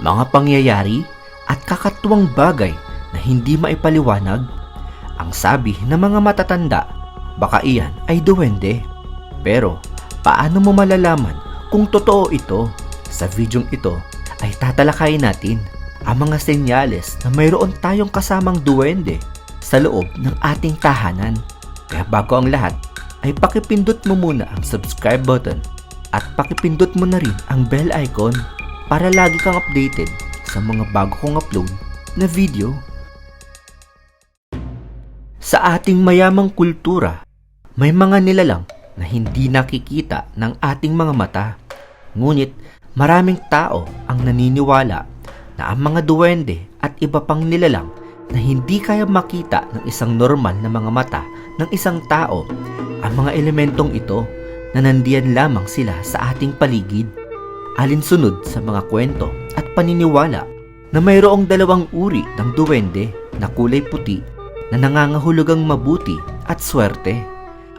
mga pangyayari at kakatuwang bagay na hindi maipaliwanag. Ang sabi ng mga matatanda, baka iyan ay duwende. Pero paano mo malalaman kung totoo ito? Sa videong ito ay tatalakayin natin ang mga senyales na mayroon tayong kasamang duwende sa loob ng ating tahanan. Kaya bago ang lahat, ay pakipindot mo muna ang subscribe button at pakipindot mo na rin ang bell icon para lagi kang updated sa mga bago kong upload na video. Sa ating mayamang kultura, may mga nilalang na hindi nakikita ng ating mga mata. Ngunit maraming tao ang naniniwala na ang mga duwende at iba pang nilalang na hindi kaya makita ng isang normal na mga mata ng isang tao ang mga elementong ito na nandiyan lamang sila sa ating paligid. Alinsunod sa mga kwento at paniniwala na mayroong dalawang uri ng duwende na kulay puti na nangangahulugang mabuti at swerte.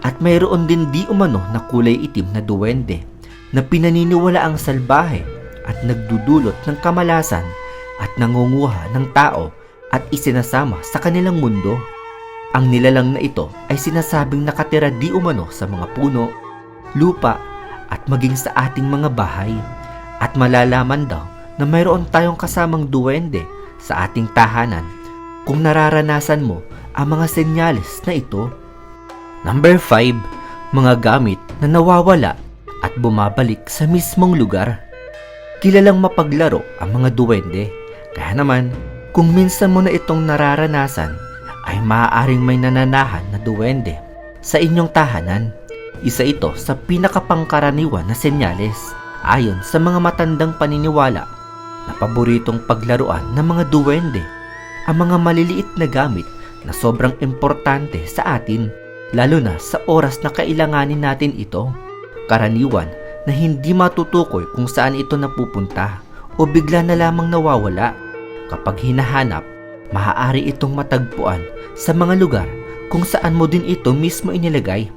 At mayroon din di umano na kulay itim na duwende na pinaniniwala ang salbahe at nagdudulot ng kamalasan at nangunguha ng tao at isinasama sa kanilang mundo. Ang nilalang na ito ay sinasabing nakatira di umano sa mga puno, lupa at maging sa ating mga bahay. At malalaman daw na mayroon tayong kasamang duwende sa ating tahanan kung nararanasan mo ang mga senyales na ito. Number 5. Mga gamit na nawawala at bumabalik sa mismong lugar. Kilalang mapaglaro ang mga duwende. Kaya naman, kung minsan mo na itong nararanasan, ay maaaring may nananahan na duwende sa inyong tahanan. Isa ito sa pinakapangkaraniwan na senyales ayon sa mga matandang paniniwala na paboritong paglaruan ng mga duwende ang mga maliliit na gamit na sobrang importante sa atin lalo na sa oras na kailanganin natin ito. Karaniwan na hindi matutukoy kung saan ito napupunta o bigla na lamang nawawala. Kapag hinahanap, maaari itong matagpuan sa mga lugar kung saan mo din ito mismo inilagay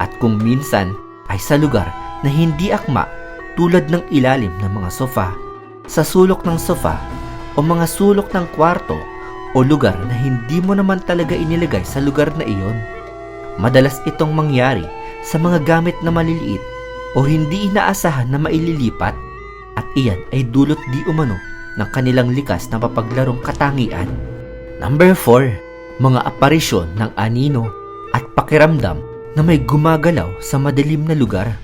at kung minsan ay sa lugar na hindi akma tulad ng ilalim ng mga sofa, sa sulok ng sofa o mga sulok ng kwarto o lugar na hindi mo naman talaga inilagay sa lugar na iyon. Madalas itong mangyari sa mga gamit na maliliit o hindi inaasahan na maililipat at iyan ay dulot di umano ng kanilang likas na papaglarong katangian. Number 4. Mga aparisyon ng anino at pakiramdam na may gumagalaw sa madilim na lugar.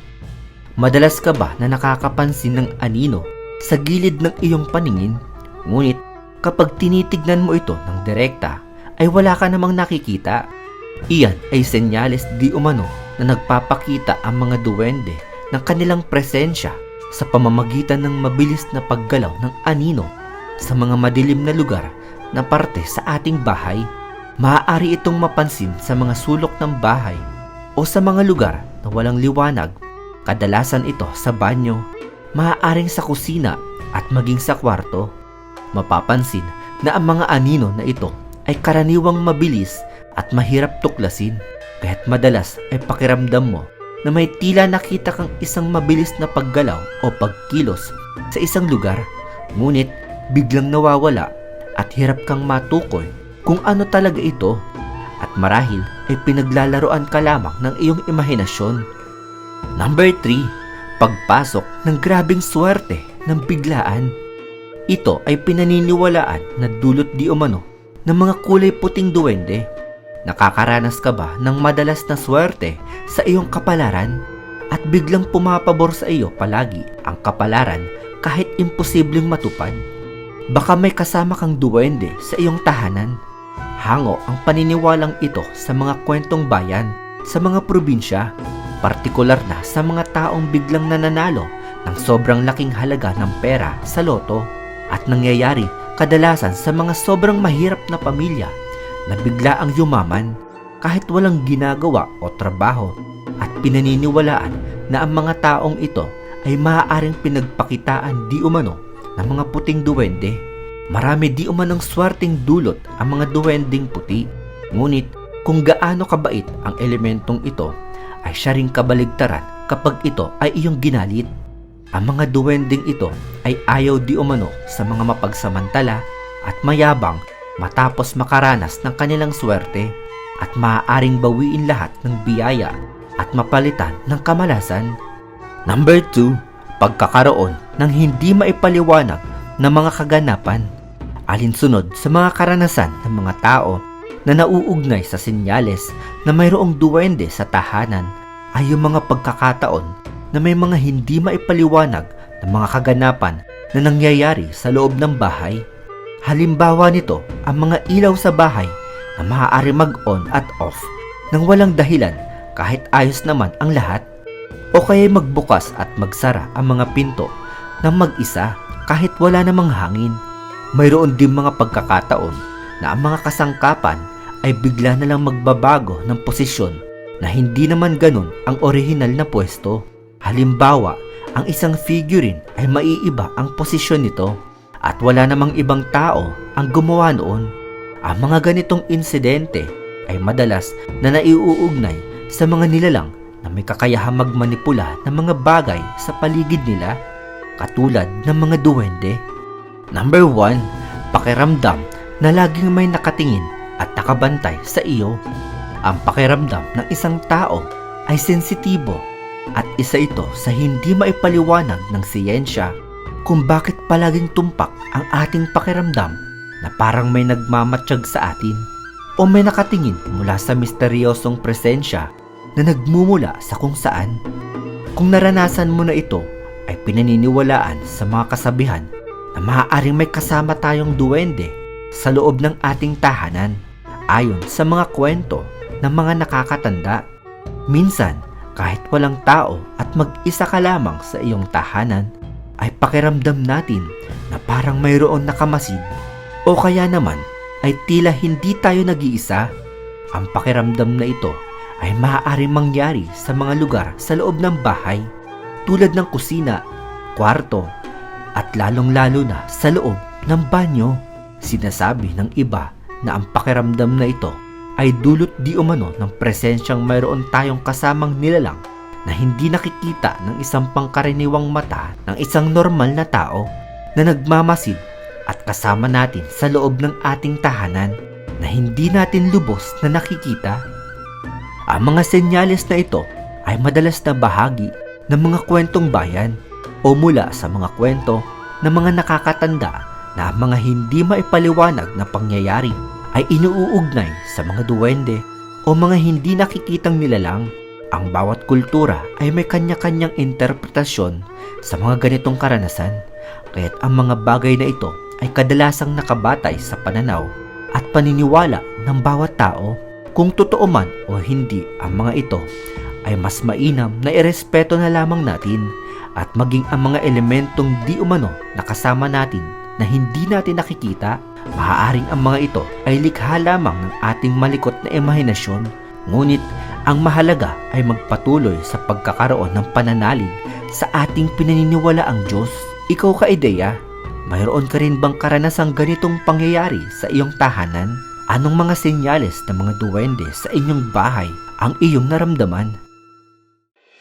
Madalas ka ba na nakakapansin ng anino sa gilid ng iyong paningin? Ngunit kapag tinitignan mo ito ng direkta ay wala ka namang nakikita. Iyan ay senyales di umano na nagpapakita ang mga duwende ng kanilang presensya sa pamamagitan ng mabilis na paggalaw ng anino sa mga madilim na lugar na parte sa ating bahay. Maaari itong mapansin sa mga sulok ng bahay o sa mga lugar na walang liwanag. Kadalasan ito sa banyo, maaaring sa kusina at maging sa kwarto. Mapapansin na ang mga anino na ito ay karaniwang mabilis at mahirap tuklasin. Kaya't madalas ay pakiramdam mo na may tila nakita kang isang mabilis na paggalaw o pagkilos sa isang lugar. Ngunit biglang nawawala at hirap kang matukoy kung ano talaga ito at marahil ay pinaglalaroan ka lamang ng iyong imahinasyon. Number 3. Pagpasok ng grabing swerte ng biglaan. Ito ay pinaniniwalaan na dulot di umano ng mga kulay puting duwende. Nakakaranas ka ba ng madalas na swerte sa iyong kapalaran at biglang pumapabor sa iyo palagi ang kapalaran kahit imposibleng matupad? Baka may kasama kang duwende sa iyong tahanan. Hango ang paniniwalang ito sa mga kwentong bayan, sa mga probinsya, partikular na sa mga taong biglang nananalo ng sobrang laking halaga ng pera sa loto at nangyayari kadalasan sa mga sobrang mahirap na pamilya na bigla ang yumaman kahit walang ginagawa o trabaho at pinaniniwalaan na ang mga taong ito ay maaaring pinagpakitaan di umano ng mga puting duwende. Marami di umanong swerteng dulot ang mga duwending puti. Ngunit kung gaano kabait ang elementong ito ay siya ring kabaligtaran kapag ito ay iyong ginalit. Ang mga duwending ito ay ayaw di umano sa mga mapagsamantala at mayabang matapos makaranas ng kanilang swerte at maaaring bawiin lahat ng biyaya at mapalitan ng kamalasan. Number 2, pagkakaroon ng hindi maipaliwanag na mga kaganapan. Alinsunod sa mga karanasan ng mga tao na nauugnay sa senyales na mayroong duwende sa tahanan ay yung mga pagkakataon na may mga hindi maipaliwanag na mga kaganapan na nangyayari sa loob ng bahay. Halimbawa nito ang mga ilaw sa bahay na maaari mag-on at off nang walang dahilan kahit ayos naman ang lahat o kaya magbukas at magsara ang mga pinto ng mag-isa kahit wala namang hangin. Mayroon din mga pagkakataon na ang mga kasangkapan ay bigla na lang magbabago ng posisyon na hindi naman ganun ang orihinal na pwesto. Halimbawa, ang isang figurine ay maiiba ang posisyon nito at wala namang ibang tao ang gumawa noon. Ang mga ganitong insidente ay madalas na naiuugnay sa mga nilalang na may kakayahang magmanipula ng mga bagay sa paligid nila katulad ng mga duwende. Number 1, pakiramdam na laging may nakatingin at nakabantay sa iyo. Ang pakiramdam ng isang tao ay sensitibo at isa ito sa hindi maipaliwanag ng siyensya kung bakit palaging tumpak ang ating pakiramdam na parang may nagmamatsyag sa atin o may nakatingin mula sa misteryosong presensya na nagmumula sa kung saan. Kung naranasan mo na ito, ay pinaniniwalaan sa mga kasabihan na maaaring may kasama tayong duwende sa loob ng ating tahanan ayon sa mga kwento ng mga nakakatanda. Minsan, kahit walang tao at mag-isa ka lamang sa iyong tahanan, ay pakiramdam natin na parang mayroon nakamasid o kaya naman ay tila hindi tayo nag-iisa. Ang pakiramdam na ito ay maaaring mangyari sa mga lugar sa loob ng bahay tulad ng kusina, kwarto, at lalong-lalo na sa loob ng banyo. Sinasabi ng iba na ang pakiramdam na ito ay dulot di umano ng presensyang mayroon tayong kasamang nilalang na hindi nakikita ng isang pangkaraniwang mata ng isang normal na tao na nagmamasid at kasama natin sa loob ng ating tahanan na hindi natin lubos na nakikita. Ang mga senyales na ito ay madalas na bahagi ng mga kwentong bayan o mula sa mga kwento ng mga nakakatanda na ang mga hindi maipaliwanag na pangyayari ay inuugnay sa mga duwende o mga hindi nakikitang nilalang. Ang bawat kultura ay may kanya-kanyang interpretasyon sa mga ganitong karanasan, kaya't ang mga bagay na ito ay kadalasang nakabatay sa pananaw at paniniwala ng bawat tao. Kung totoo man o hindi ang mga ito, ay mas mainam na irespeto na lamang natin at maging ang mga elementong di umano nakasama natin na hindi natin nakikita, maaaring ang mga ito ay likha lamang ng ating malikot na imahinasyon. Ngunit ang mahalaga ay magpatuloy sa pagkakaroon ng pananalig sa ating pinaniniwala ang Diyos. Ikaw ka ideya, mayroon ka rin bang karanasang ganitong pangyayari sa iyong tahanan? Anong mga senyales ng mga duwende sa inyong bahay ang iyong naramdaman?